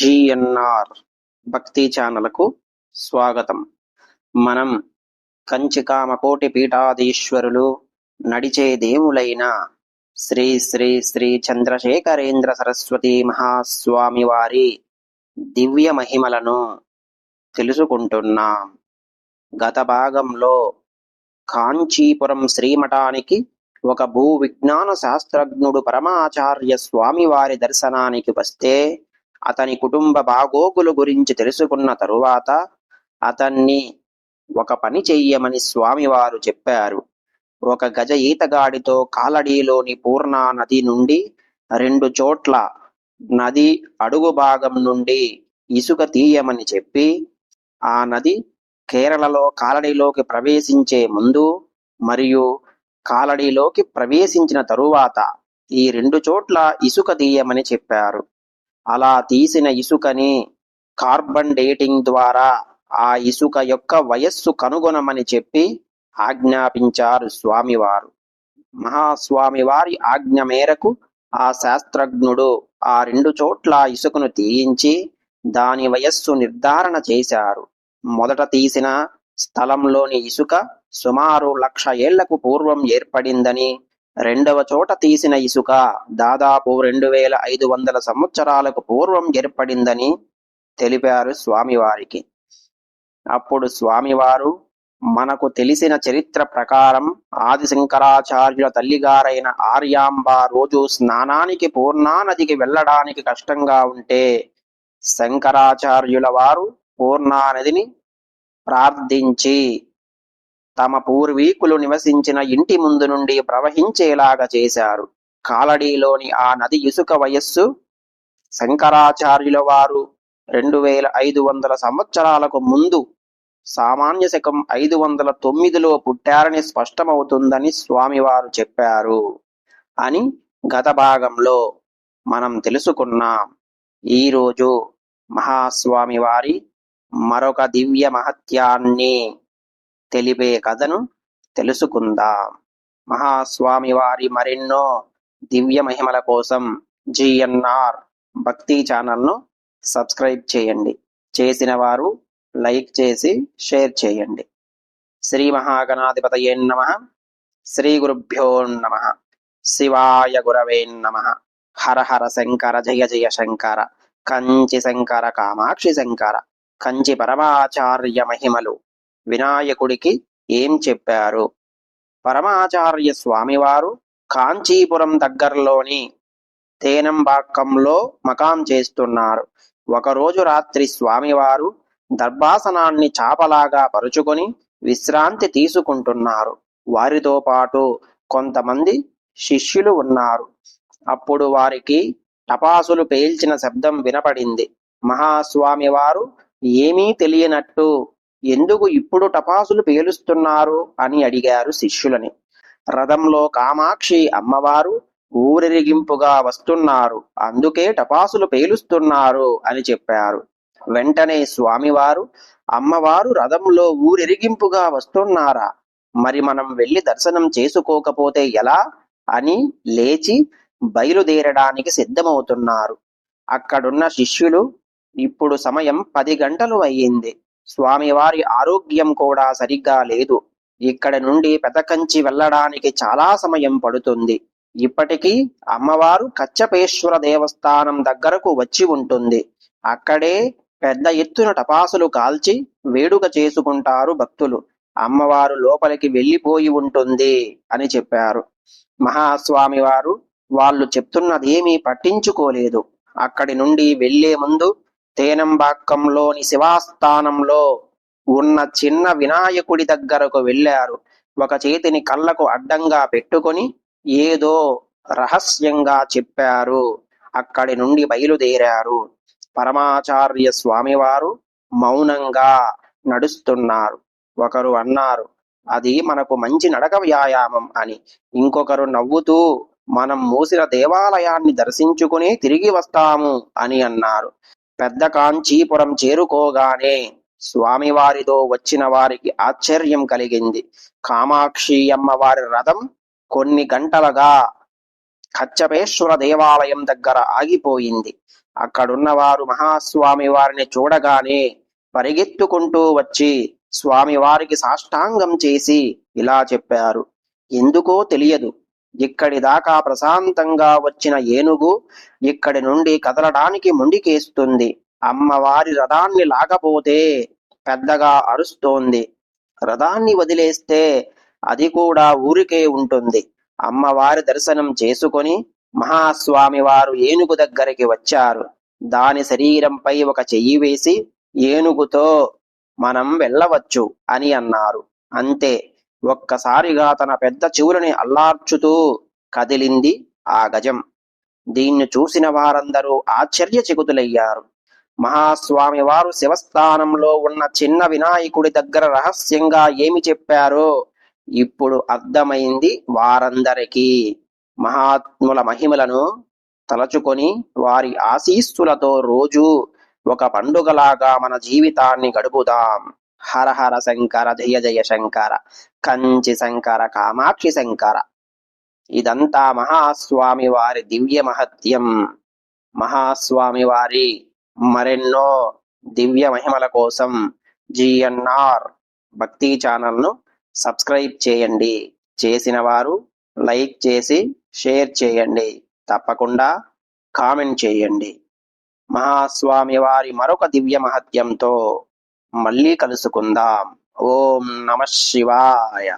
GNR భక్తి ఛానల్కు స్వాగతం. మనం కంచికామకోటి పీఠాధీశ్వరులు నడిచే దేవులైన శ్రీ శ్రీ శ్రీ చంద్రశేఖరేంద్ర సరస్వతి మహాస్వామి వారి దివ్య మహిమలను తెలుసుకుంటున్నాం. గత భాగంలో కాంచీపురం శ్రీమఠానికి ఒక భూ విజ్ఞాన శాస్త్రజ్ఞుడు పరమాచార్య స్వామి వారి దర్శనానికి వస్తే అతని కుటుంబ బాగోగులు గురించి తెలుసుకున్న తరువాత అతన్ని ఒక పని చెయ్యమని స్వామివారు చెప్పారు. ఒక గజ ఈతగాడితో కాలడీలోని పూర్ణా నది నుండి రెండు చోట్ల నది అడుగు భాగం నుండి ఇసుక తీయమని చెప్పి ఆ నది కేరళలో కాలడీలోకి ప్రవేశించే ముందు మరియు కాలడీలోకి ప్రవేశించిన తరువాత ఈ రెండు చోట్ల ఇసుక తీయమని చెప్పారు. అలా తీసిన ఇసుకని కార్బన్ డేటింగ్ ద్వారా ఆ ఇసుక యొక్క వయస్సు కనుగొనమని చెప్పి ఆజ్ఞాపించారు స్వామివారు. మహాస్వామివారి ఆజ్ఞ మేరకు ఆ శాస్త్రజ్ఞుడు ఆ రెండు చోట్ల ఇసుకను తీయించి దాని వయస్సు నిర్ధారణ చేశారు. మొదట తీసిన స్థలంలోని ఇసుక సుమారు లక్ష ఏళ్ళకు పూర్వం ఏర్పడిందని రెండవ చోట తీసిన ఇసుక దాదాపు రెండు వేల ఐదు వందల సంవత్సరాలకు పూర్వం ఏర్పడిందని తెలిపారు స్వామివారికి. అప్పుడు స్వామివారు మనకు తెలిసిన చరిత్ర ప్రకారం ఆది శంకరాచార్యుల తల్లిగారైన ఆర్యాంబ రోజు స్నానానికి పూర్ణానదికి వెళ్ళడానికి కష్టంగా ఉంటే శంకరాచార్యుల వారు పూర్ణానదిని ప్రార్థించి తమ పూర్వీకులు నివసించిన ఇంటి ముందు నుండి ప్రవహించేలాగా చేశారు. కాలడీలోని ఆ నది ఇసుక వయస్సు శంకరాచార్యుల వారు రెండు వేల ఐదు వందల సంవత్సరాలకు ముందు సామాన్య శకం ఐదు వందల తొమ్మిదిలో పుట్టారని స్పష్టమవుతుందని స్వామివారు చెప్పారు. అని గత భాగంలో మనం తెలుసుకున్నాం. ఈరోజు మహాస్వామి వారి మరొక దివ్య మహత్యాన్ని తెలిపే కథను తెలుసుకుందాం. మహాస్వామి వారి మరెన్నో దివ్య మహిమల కోసం జిఎన్ఆర్ భక్తి ఛానల్ను సబ్స్క్రైబ్ చేయండి. చేసిన వారు లైక్ చేసి షేర్ చేయండి. శ్రీ మహాగణాధిపతయే నమ. శ్రీ గురుభ్యో నమ. శివాయ గురవే నమ. హర హర శంకర జయ జయ శంకర. కంచి శంకర కామాక్షి శంకర. కంచి పరమాచార్య మహిమలు. వినాయకుడికి ఏం చెప్పారు? పరమాచార్య స్వామివారు కాంచీపురం దగ్గరలోని తేనంబాక్కంలో మకాం చేస్తున్నారు. ఒకరోజు రాత్రి స్వామివారు దర్భాసనాన్ని చాపలాగా పరుచుకొని విశ్రాంతి తీసుకుంటున్నారు. వారితో పాటు కొంతమంది శిష్యులు ఉన్నారు. అప్పుడు వారికి టపాసులు పేల్చిన శబ్దం వినపడింది. మహాస్వామి వారు ఏమీ తెలియనట్టు ఎందుకు ఇప్పుడు టపాసులు పేలుస్తున్నారు అని అడిగారు శిష్యులని. రథంలో కామాక్షి అమ్మవారు ఊరెరిగింపుగా వస్తున్నారు. అందుకే టపాసులు పేలుస్తున్నారు అని చెప్పారు. వెంటనే స్వామివారు అమ్మవారు రథంలో ఊరెరిగింపుగా వస్తున్నారా? మరి మనం వెళ్ళి దర్శనం చేసుకోకపోతే ఎలా? అని లేచి బయలుదేరడానికి సిద్ధమవుతున్నారు. అక్కడున్న శిష్యులు ఇప్పుడు సమయం పది గంటలు అయ్యింది. స్వామివారి ఆరోగ్యం కూడా సరిగ్గా లేదు. ఇక్కడ నుండి పెదకంచి వెళ్ళడానికి చాలా సమయం పడుతుంది. ఇప్పటికీ అమ్మవారు కచ్చపేశ్వర దేవస్థానం దగ్గరకు వచ్చి ఉంటుంది. అక్కడే పెద్ద ఎత్తున టపాసులు కాల్చి వేడుక చేసుకుంటారు భక్తులు. అమ్మవారు లోపలికి వెళ్ళిపోయి ఉంటుంది అని చెప్పారు. మహాస్వామి వారు వాళ్ళు చెప్తున్నదేమీ పట్టించుకోలేదు. అక్కడి నుండి వెళ్ళే ముందు తేనంబాక్కంలోని శివాస్థానంలో ఉన్న చిన్న వినాయకుడి దగ్గరకు వెళ్ళారు. ఒక చేతిని కళ్ళకు అడ్డంగా పెట్టుకొని ఏదో రహస్యంగా చెప్పారు. అక్కడి నుండి బయలుదేరారు. పరమాచార్య స్వామివారు మౌనంగా నడుస్తున్నారు. ఒకరు అన్నారు అది మనకు మంచి నడక వ్యాయామం అని. ఇంకొకరు నవ్వుతూ మనం మూసిన దేవాలయాన్ని దర్శించుకుని తిరిగి వస్తాము అని అన్నారు. పెద్ద కాంచీపురం చేరుకోగానే స్వామివారితో వచ్చిన వారికి ఆశ్చర్యం కలిగింది. కామాక్షి అమ్మవారి రథం కొన్ని గంటలుగా కచ్చపేశ్వర దేవాలయం దగ్గర ఆగిపోయింది. అక్కడున్న వారు మహాస్వామి వారిని చూడగానే పరిగెత్తుకుంటూ వచ్చి స్వామి వారికి సాష్టాంగం చేసి ఇలా చెప్పారు. ఎందుకో తెలియదు. ఇక్కడి దాకా ప్రశాంతంగా వచ్చిన ఏనుగు ఇక్కడి నుండి కదలడానికి ముండికేస్తుంది. అమ్మవారి రథాన్ని లాగపోతే పెద్దగా అరుస్తోంది. రథాన్ని వదిలేస్తే అది కూడా ఊరికే ఉంటుంది. అమ్మవారి దర్శనం చేసుకొని మహాస్వామి వారు ఏనుగు దగ్గరికి వచ్చారు. దాని శరీరంపై ఒక చెయ్యి వేసి ఏనుగుతో మనం వెళ్ళవచ్చు అని అన్నారు. అంతే. ఒక్కసారిగా తన పెద్ద చెవులని అల్లార్చుతూ కదిలింది ఆ గజం. దీన్ని చూసిన వారందరూ ఆశ్చర్యచకితులయ్యారు. మహాస్వామి వారు శివస్థానంలో ఉన్న చిన్న వినాయకుడి దగ్గర రహస్యంగా ఏమి చెప్పారో ఇప్పుడు అర్థమైంది వారందరికీ. మహాత్ముల మహిమలను తలచుకొని వారి ఆశీస్సులతో రోజు ఒక పండుగలాగా మన జీవితాన్ని గడుపుదాం. హర హర శంకర జయ జయ శంకర కంచి శంకర కామాక్షి శంకర. ఇదంతా మహాస్వామి వారి దివ్య మహత్యం. మహాస్వామి వారి మరెన్నో దివ్య మహిమల కోసం జిఎన్ఆర్ భక్తి ఛానల్ను సబ్స్క్రైబ్ చేయండి. చేసిన వారు లైక్ చేసి షేర్ చేయండి. తప్పకుండా కామెంట్ చేయండి. మహాస్వామి వారి మరొక దివ్య మహత్యంతో మళ్ళీ కలుసుకుందాం. ఓం నమ శివాయ.